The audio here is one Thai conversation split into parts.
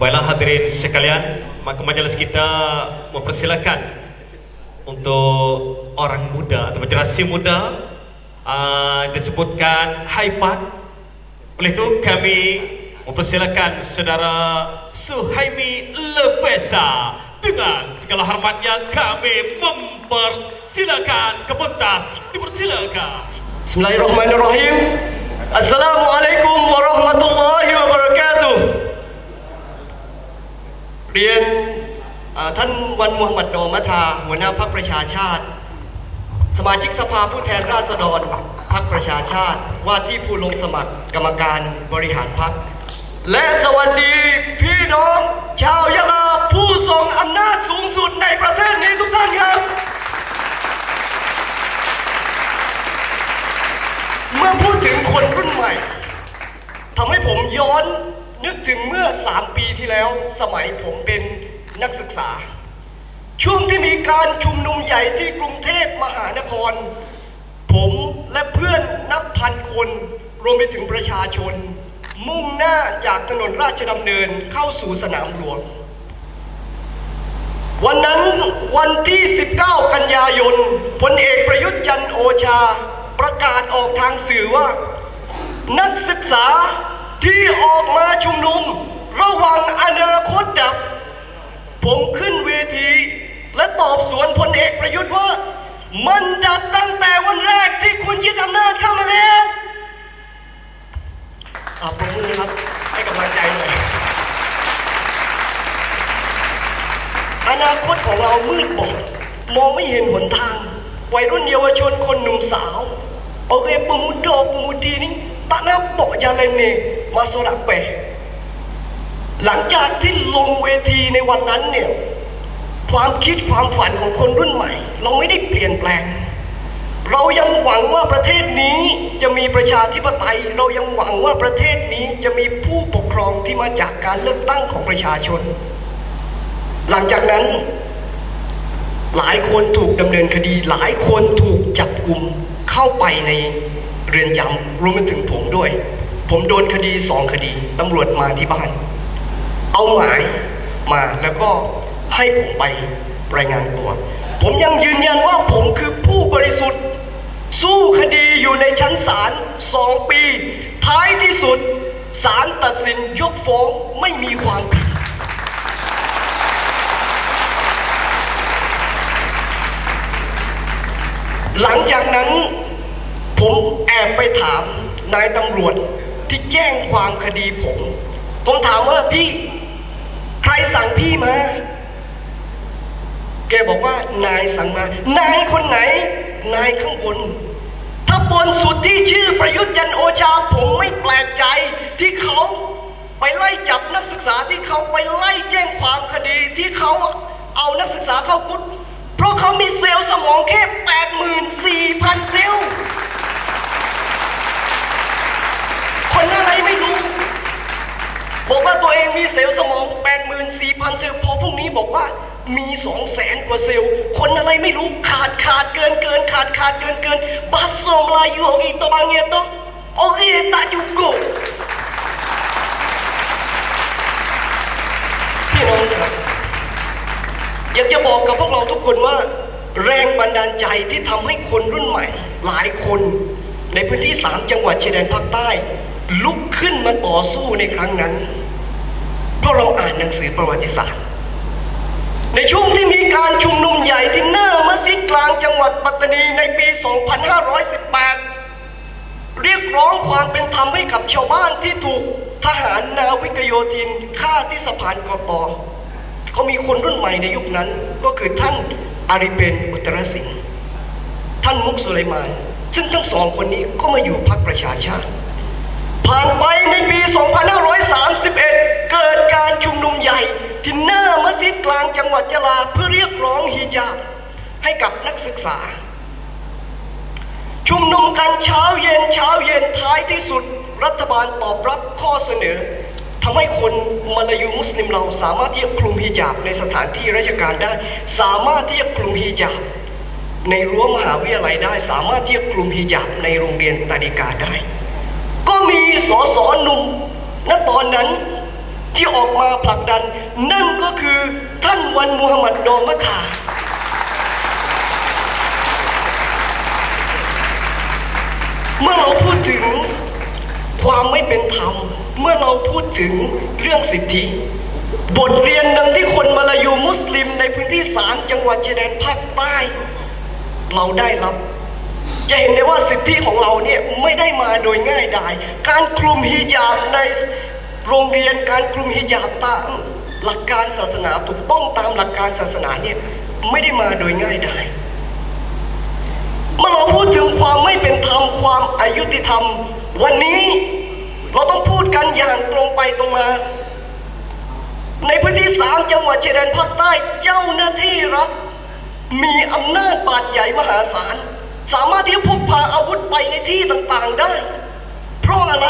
Baiklah hadirin sekalian, maka majelis kita mempersilakan untuk orang muda atau generasi muda uh, disebutkan haipat. Oleh itu kami mempersilakan saudara Suhaimi Lebesa dengan segala hormatnya kami mempersilakan ke pentas dipersilakan. Bismillahirrahmanirrahim. Assalamualaikum warahmatullahi เรียนท่านวันมุฮัมมัดโดมัทา หัวหน้าพรรคประชาชาติ สมาชิกสภาผู้แทนราษฎรพรรคประชาชาติ ว่าที่ผู้ลงสมัครกรรมการบริหารพรรคและสวัสดีพี่น้องชาวยะลาผู้ทรงอำนาจสูงสุดในประเทศนี้ทุกท่านครับ เมื่อพูดถึงคนรุ่นใหม่ทำให้ผมย้อน นึกถึงเมื่อ3ปีที่แล้วสมัยผมเป็นนักศึกษา ช่วงที่มีการชุมนุมใหญ่ที่กรุงเทพมหานคร ผมและเพื่อนนับพันคน รวมไปถึงประชาชน มุ่งหน้าจากถนนราชดำเนินเข้าสู่สนามหลวง วันนั้นวันที่ 19 กันยายนพลเอกประยุทธ์จันโอชา ประกาศออกทางสื่อว่า นักศึกษา ชุมนุม ระว่างอนาคตดับ ผมขึ้นเวที และตอบสวนพลเอกประยุทธ์ว่า มันดับตั้งแต่วันแรกที่คุณยึดอำนาจเข้ามาแล้วอาปรบมือครับ ให้กำลังใจหน่อยอนาคตของเรามืดบอดมองไม่เห็นหนทาง วัยรุ่นเยาวชนคนหนุ่มสาว Oke pemuda pemudi ini tak nampak jalan ni masuk apa หลังจากที่ลงเวทีในวันนั้นเนี่ยความคิดความฝันของคนรุ่นใหม่ เราไม่ได้เปลี่ยนแปลง เรายังหวังว่าประเทศนี้จะมีประชาธิปไตย เรายังหวังว่าประเทศนี้จะมีผู้ปกครองที่มาจากการเลือกตั้งของประชาชน หลังจากนั้น หลายคนถูกดำเนินคดี หลายคนถูกจับกลุ่ม เข้าไปในเรือนจำรวมไปถึงผมด้วย ผมโดนคดีสองคดีตำรวจมาที่บ้าน เอาหมายมาแล้วก็ให้ผมไปรายงานตัว ผมยังยืนยันว่าผมคือผู้บริสุทธิ์ สู้คดีอยู่ในชั้นศาลสองปี ท้ายที่สุดศาลตัดสินยกฟ้องไม่มีความผิดหลังจากนั้น ผมแอบไปถามนายตำรวจที่แจ้งความคดีผม ผมถามว่าพี่ ใครสั่งพี่มา แกบอกว่านายสั่งมา นายคนไหน นายข้างบน ถ้าบนสุดที่ชื่อประยุทธ์จันโอชา ผมไม่แปลกใจที่เขาไปไล่จับนักศึกษาที่เขาไปไล่แจ้งความคดีที่เขาเอานักศึกษาเข้าคุกเพราะเขามีเซลล์สมองแค่84,000เซลล์ คนอะไรไม่รู้บอกว่าตัวเองมีเซลล์สมอง84,000เซลล์พอพรุ่งนี้บอกว่ามี200,000กว่าเซลล์ คนอะไรไม่รู้ขาดขาดเกินเกินขาดขาดเกินเกินบาโซมลายูโอเกตบางเงโตโอเคตาจุโกพี่น้องครับอยากจะบอกกับพวกเราทุกคนว่า แรงบันดาลใจที่ทำให้คนรุ่นใหม่ หลายคนในพื้นที่สามจังหวัดชายแดนภาคใต้ ลุกขึ้นมาต่อสู้ในครั้งนั้น เพราะเราอ่านหนังสือประวัติศาสตร์ ในช่วงที่มีการชุมนุมใหญ่ที่หน้ามัสยิดกลางจังหวัดปัตตานีในปี 2518 เรียกร้องความเป็นธรรมให้กับชาวบ้านที่ถูกทหารนาวิกโยธินฆ่าที่สะพานกอตอเขามีคนรุ่นใหม่ในยุคนั้นก็คือท่านอาริเบนอุตรสิงห์ท่านมุกสุไลมาน ซึ่งทั้งสองคนนี้ก็มาอยู่พรรคประชาชาติ ผ่านไปในปี 2531 เกิดการชุมนุมใหญ่ ที่หน้ามัสยิดกลางจังหวัดยะลาเพื่อเรียกร้องฮิญาบให้กับนักศึกษา ชุมนุมกันเช้าเย็นเช้าเย็นท้ายที่สุด รัฐบาลตอบรับข้อเสนอทำให้คนมาลายูมุสลิมเราสามารถที่จะคลุมฮิญาบในสถานที่ราชการได้ สามารถที่จะคลุมฮิญาบในรั้วมหาวิทยาลัยได้ สามารถที่จะคลุมฮิญาบในโรงเรียนตาดิกาได้ ก็มีสสหนุ่มณตอนนั้นที่ออกมาผลักดัน นั่นก็คือท่านวันมูฮัมหมัดดอมะถาเมื่อเราพูดถึงความไม่เป็นธรรม เมื่อเราพูดถึงเรื่องสิทธิ บทเรียนหนึ่งที่คนมาลายูมุสลิมในพื้นที่สามจังหวัดชายแดนภาคใต้ เราได้รับ จะเห็นได้ว่าสิทธิของเราเนี่ยไม่ได้มาโดยง่ายดาย การคลุมฮิญาบในโรงเรียนการคลุมฮิญาบตามหลักการศาสนาถูกต้องตามหลักการศาสนาเนี่ยไม่ได้มาโดยง่ายดายเมื่อเราพูดถึงความไม่เป็นธรรมความอายุติธรรม วันนี้เราต้องพูดกันอย่างตรงไปตรงมา ในพื้นที่สามจังหวัดชายแดนภาคใต้เจ้าหน้าที่รัฐมีอำนาจบาดใหญ่มหาศาล สามารถที่จะพกพาอาวุธไปในที่ต่างๆได้ เพราะอะไร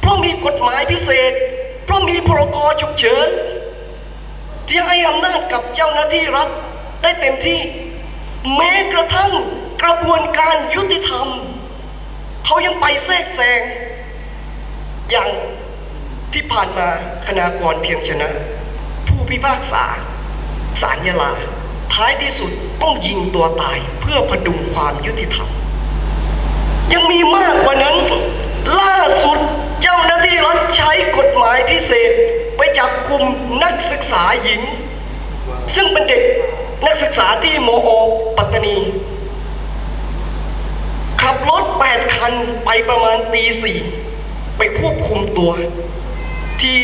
เพราะมีกฎหมายพิเศษ เพราะมีพรกฉุกเฉินที่ให้อำนาจกับเจ้าหน้าที่รัฐได้เต็มที่ แม้กระทั่งกระบวนการยุติธรรม เขายังไปแทรกแซง อย่างที่ผ่านมาคณากรเพียงชนะ ผู้พิพากษาศาลยาลา ท้ายที่สุดต้องยิงตัวตายเพื่อพดุงความยุติธรรม ยังมีมากกว่านั้น ล่าสุดเจ้าหน้าที่รัฐใช้กฎหมายพิเศษ ไปจับกลุ่มนักศึกษาหญิง ซึ่งเป็นเด็กนักศึกษาที่มอปัตตานี ขับรถแปดคันไปประมาณตีสี่ไปควบคุมตัวที่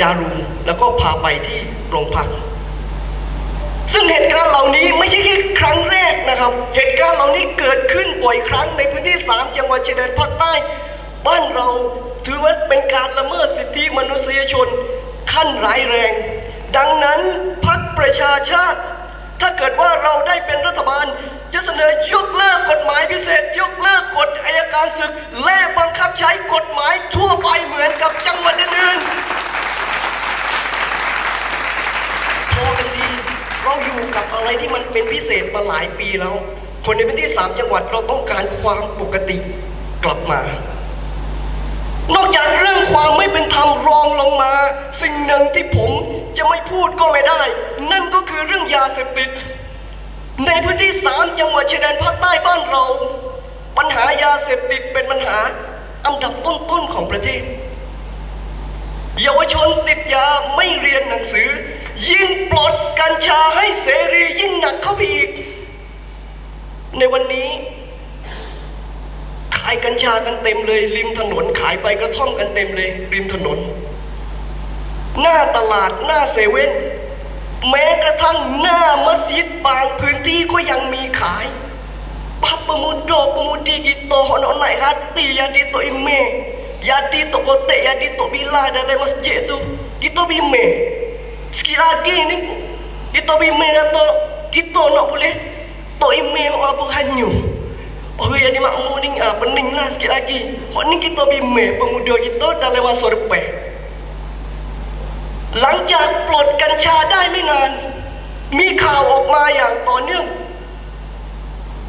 ยารุมแล้วก็พาไปที่โรงพัก ซึ่งเหตุการณ์เหล่านี้ไม่ใช่แค่ครั้งแรกนะครับ เหตุการณ์เหล่านี้เกิดขึ้นบ่อยครั้งในพื้นที่สามจังหวัดชายแดนภาคใต้ บ้านเราถือว่าเป็นการละเมิดสิทธิมนุษยชนขั้นร้ายแรง ดังนั้นพักประชาชาติ ถ้าเกิดว่าเราได้เป็นรัฐบาล จะเสนอยกเลิกกฎหมายพิเศษ ยกเลิกกฎอายการศึก และบังคับใช้กฎหมายทั่วไปเหมือนกับจังหวัดอื่นๆ พอกันที เราอยู่กับอะไรที่มันเป็นพิเศษมาหลายปีแล้ว คนในพื้นที่สามจังหวัดเราต้องการความปกติกลับมา นอกจากเรื่องความไม่เป็นธรรมรองลงมา สิ่งหนึ่งที่ผมจะไม่พูดก็ไม่ได้ นั่นก็คือเรื่องยาเสพติด ในพื้นที่สามจังหวัดชายแดนภาคใต้บ้านเรา ปัญหายาเสพติดเป็นปัญหาอันดับต้นๆของประเทศ เยาวชนติดยาไม่เรียนหนังสือ ยิ่งปลดกัญชาให้เสรียิ่งหนักเข้าไปอีก ในวันนี้ขายกัญชากันเต็มเลย ริมถนนขายใบกระท่อมกันเต็มเลย ริมถนน หน้าตลาดหน้าเซเว่นแม้กระทั่งหน้ามัสยิดบางพื้นที่ก็ยังมีขาย Papa muda pemudi kita hok nak naik hati jadi tok imeh. Jadi tok kotek, jadi tok bila dalam masjid tu. Kita bimbing. Sikit lagi ni kita bimbing kata kita nak boleh tok imeh hok apa hanyu. Oh yang di makmur ni ah, pening lah sikit lagi. Hok ni kita bimbing pemuda kita dalam masa depan. หลังจากปลดกัญชาได้ไม่นาน มีข่าวออกมาอย่างต่อเนื่อง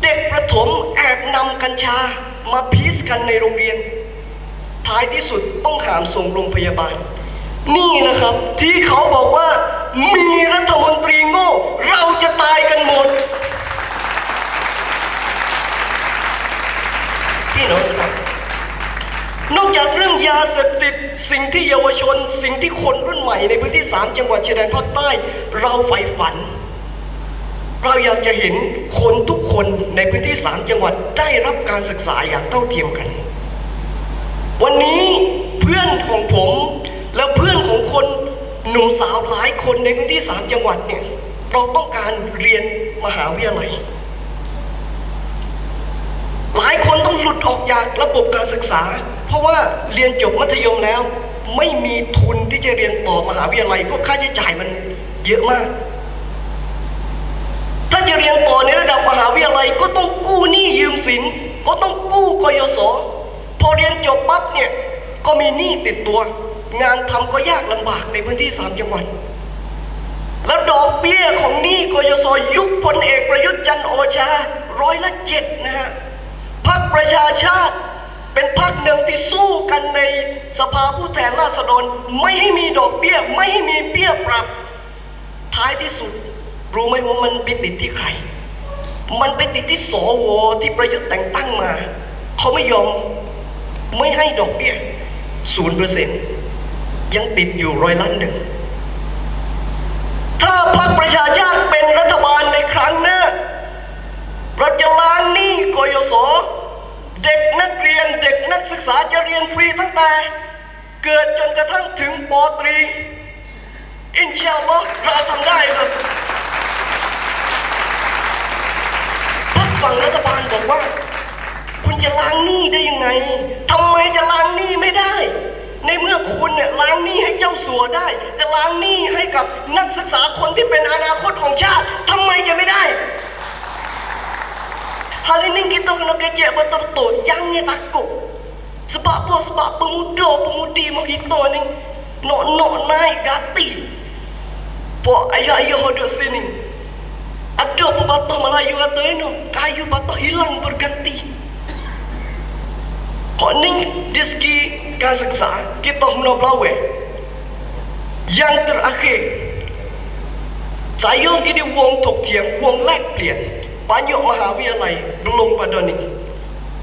เด็กประถมแอบนำกัญชามาพีสกันในโรงเรียน ท้ายที่สุดต้องหามส่งโรงพยาบาล นี่นะครับ ที่เขาบอกว่า มีรัฐมนตรีโง่ เราจะตายกันหมดพี่น้องครับนอกจากเรื่องยาเสพติดสิ่งที่เยาวชน สิ่งที่คนรุ่นใหม่ในพื้นที่สามจังหวัดชายแดนภาคใต้ เราใฝ่ฝัน เราอยากจะเห็นคนทุกคนในพื้นที่สามจังหวัดได้รับการศึกษาอย่างเท่าเทียมกัน วันนี้เพื่อนของผม และเพื่อนของคนหนุ่มสาวหลายคนในพื้นที่สามจังหวัดเนี่ยเราต้องการเรียนมหาวิทยาลัย หลายคนต้องหลุดออกจากระบบการศึกษา เพราะว่าเรียนจบมัธยมแล้ว ไม่มีทุนที่จะเรียนต่อมหาวิทยาลัยเพราะค่าใช้จ่ายมันเยอะมาก ถ้าจะเรียนต่อในระดับมหาวิทยาลัยก็ต้องกู้หนี้ยืมสิน ก็ต้องกู้กยศพอเรียนจบปั๊บเนี่ย ก็มีหนี้ติดตัว งานทำก็ยากลำบากในพื้นที่สามจังหวัด แล้วดอกเบี้ยของหนี้กยศยุคพลเอกประยุทธ์จันโอชาร้อยละเจ็ดนะฮะพรรคประชาชาติเป็นพรรคหนึ่งที่สู้กันในสภาผู้แทนราษฎรไม่ให้มีดอกเบี้ยไม่ให้มีเบี้ยปรับ ท้ายที่สุด รู้ไหมว่ามันไปติดที่ใคร มันไปติดที่สวที่ประยุทธ์แต่งตั้งมา เขาไม่ยอมไม่ให้ดอกเบี้ย ศูนย์เปอร์เซ็นต์ยังติดอยู่ร้อยล้านหนึ่ง ถ้าพรรคประชาชาติเป็นรัฐบาลในครั้งหน้าเราจะล้างหนี้กยศเด็กนักเรียนเด็กนักศึกษาจะเรียนฟรีตั้งแต่ เกิดจนกระทั่งถึงปตรี อินชาอัลลอฮ์เราทำได้ครับพรรคฝั่งรัฐบาลบอกว่า จะล้างหนี้ได้ยังไงทำไมจะล้างหนี้ไม่ได้ ในเมื่อคุณเนี่ยล้างหนี้ให้เจ้าสัวได้ จะล้างหนี้ให้กับนักศึกษาคนที่เป็นอนาคตของชาติทำไมจะไม่ได้ Hal ini kita kena kecek betul-betul Jangan takut Sebab apa? Sebab pemuda-pemudi mau kita ni Nak-nak naik gati Pak ayah-ayah ada sini Ada pepatah Melayu kata ini Kayu patah hilang berganti Koning diski kasaksa kita menoblawe. Yang terakhir, saya kini wong tok tiang, wong lek plian. Banyak mahawialai belum pada ni.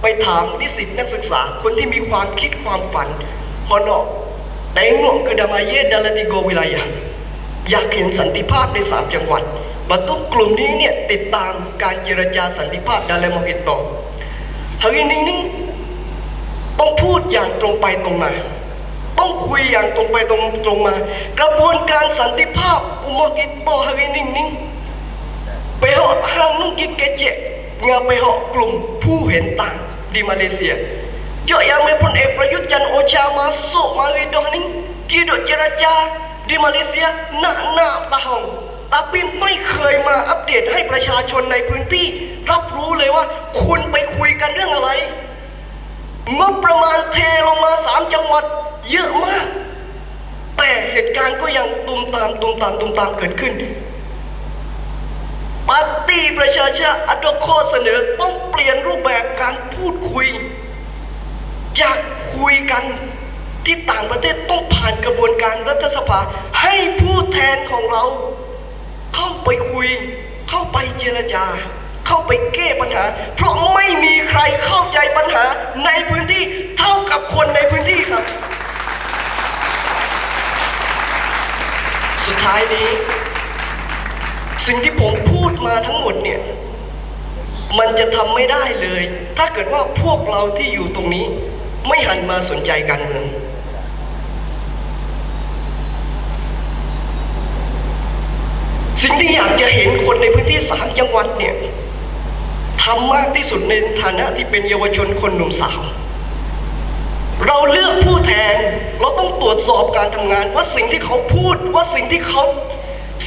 ไปถามนิสิตนักศึกษาคนที่มีความคิดความฝันฮอนอแตงโมกรดามาเยดาลติโกวิลายาอยากเห็นสันติภาพในสามจังหวัดบรรทุกกลุ่มนี้เนี่ยติดตามการเจรจาสันติภาพดาเลมอิตโตทางนี้นิ่ง ต้องพูดอย่างตรงไปตรงมา ต้องคุยอย่างตรงไปตรงตรงมา กระบวนการสันติภาพอุโมกิโต hari ini ni ไปหอกทางนุ่งกิเกเจงาไปหอกกลุ่มผู้เห็นต่าง di Malaysia เจาะ yang pun eh Prayut Chan Ocha masuk mari dah ni kiduk jeraja di Malaysia nak nak tahun tapi ไม่เคยมาอัปเดตให้ประชาชนในพื้นที่ รับรู้เลยว่าคุณไปคุยกันเรื่องอะไร งบประมาณเทลงมาสามจังหวัดเยอะมาก แต่เหตุการณ์ก็ยังตุมตามตุมตามตุมตามเกิดขึ้นปาร์ตี้ประชาชาติอัดข้อเสนอต้องเปลี่ยนรูปแบบการพูดคุย จากคุยกันที่ต่างประเทศต้องผ่านกระบวนการรัฐสภาให้ผู้แทนของเรา เข้าไปคุย เข้าไปเจรจา เข้าไปแก้ปัญหา เพราะไม่มีใครเข้าใจปัญหาในพื้นที่เท่ากับคนในพื้นที่ครับ สุดท้ายนี้ สิ่งที่ผมพูดมาทั้งหมดเนี่ย มันจะทำไม่ได้เลย ถ้าเกิดว่าพวกเราที่อยู่ตรงนี้ ไม่หันมาสนใจการเมืองสิ่งที่อยากจะเห็นคนในพื้นที่สามจังหวัดเนี่ย ทำมากที่สุดในฐานะที่เป็นเยาวชนคนหนุ่มสาว เราเลือกผู้แทนเราต้องตรวจสอบการทำงาน ว่าสิ่งที่เขาพูดว่าสิ่งที่เขา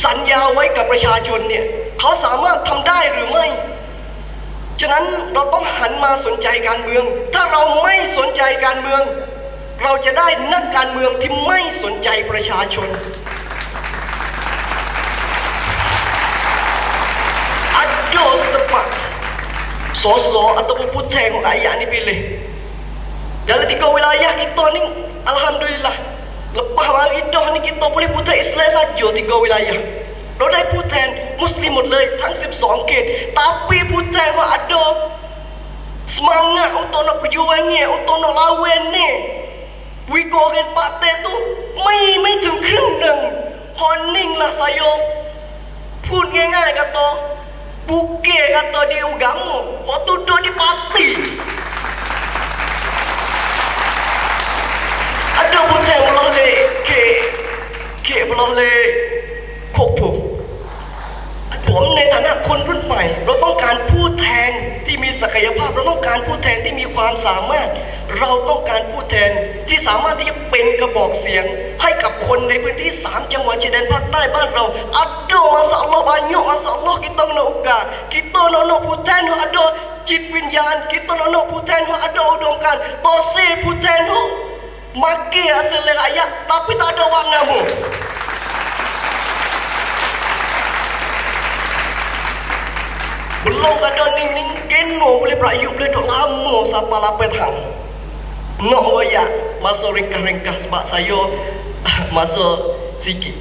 สัญญาไว้กับประชาชนเนี่ยเขาสามารถทำได้หรือไม่ ฉะนั้นเราต้องหันมาสนใจการเมือง ถ้าเราไม่สนใจการเมือง เราจะได้นักการเมืองที่ไม่สนใจประชาชน ada tempat sosok ataupun putih yang rakyat ni pilih. Dalam tiga wilayah kita ni, Alhamdulillah. Lepas hari dah ni kita boleh putih Islam saja tiga wilayah. เราได้ผู้แทนมุสลิมหมดเลยทั้ง12เขต tapi ผู้แทนว่า ada semangat untuk nak berjuang ni, untuk nak lawan ni. วิโกเกนปาเตตุไม่ไม่ bukir kata dia ugamu kau tuduh dia pasti ada pun saya boleh lek kek kek boleh lek kopo ผมในฐานะคนรุ่นใหม่ เราต้องการผู้แทนที่มีศักยภาพ เราต้องการผู้แทนที่มีความสามารถ เราต้องการผู้แทนที่สามารถที่จะเป็นกระบอกเสียง ให้กับคนในพื้นที่สามจังหวัดชายแดนภาคใต้บ้านเราอัดโดมาสอลบานยมาสอลกิตต้องนอุกากิตต้องนผู้แทนหัวอัดโดจิตวิญญาณ กิตต้องนผู้แทนหัวอัดโดอุดมการต่อเซผู้แทนหัวมาเกียเสลรายะ tapi tak ada wang namu Belum ada ning ning keno boleh berayup boleh dok lama sampai lapet hang. Nak wayak masa ringkas-ringkas sebab saya masa sikit.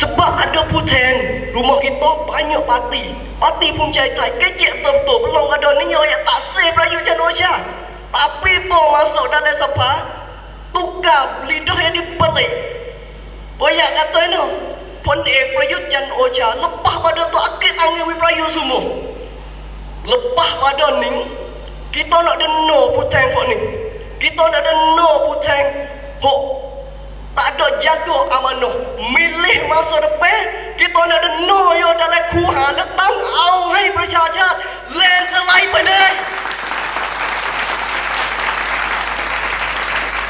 Sebab ada puten rumah kita banyak parti. Parti pun cai-cai kecil betul-betul. Belum ada ni yang tak save Melayu Indonesia. Tapi pun masuk dalam sepa tukar lidah yang dipelik. Banyak kata ni. Pon Ek Prayut Jan Ocha lepas pada tu akid angin Melayu semua. Lepas pada ni kita nak dengar putang kok ni. Kita nak dengar putang hok tak ada jaga amanah. Milih masa depan kita nak dengar yo dalam kuha letang au hai ประชาชาติแลนสไลด์ไปเลย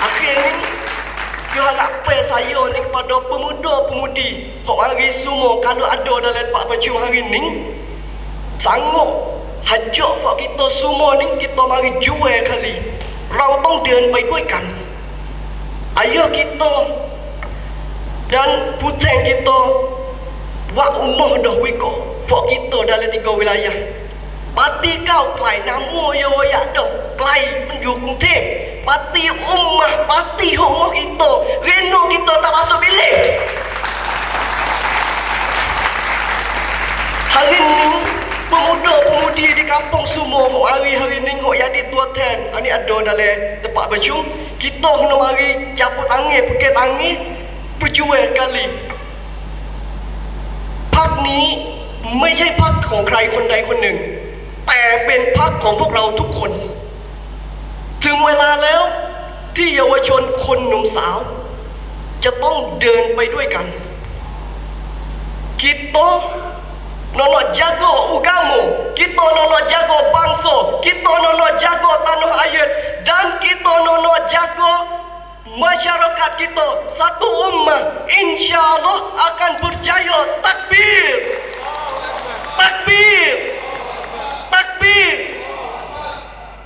Akhirnya dia nak pay saya ni kepada pemuda-pemudi Hak hari semua kalau ada dalam tempat percuma hari ni Sanggup hajak fak kita semua ni kita mari jual kali เราต้องเดินไกัน Ayah kita dan puteng kita Wak umah dah wiko Fak kita dalam tiga wilayah Parti kau kelai nama ya wayak dah Kelai menjuk kungtip Parti ummah Parti umah kita Reno kita tak masuk bilik Hari ni Pemuda-pemudi di kampung semua mau Hari-hari ni Kok jadi tuatan Ini ada dalam tempat berjum Kita kena mari Caput angin Pekit angin Berjual kali พักนี้ไม่ใช่พักของใครคนใดคนหนึ่ง แต่เป็นพักของพวกเราทุกคน ถึงเวลาแล้วที่เยาวชนคนหนุ่มสาว จะต้องเดินไปด้วยกันกิตโตนนจาโกอุกาโมกิตโตนนจาโกปังโซกิตโตนนจาโกตานุอายุ dan kita nono jago masyarakat kita satu umat insya Allah akan berjaya takbir takbir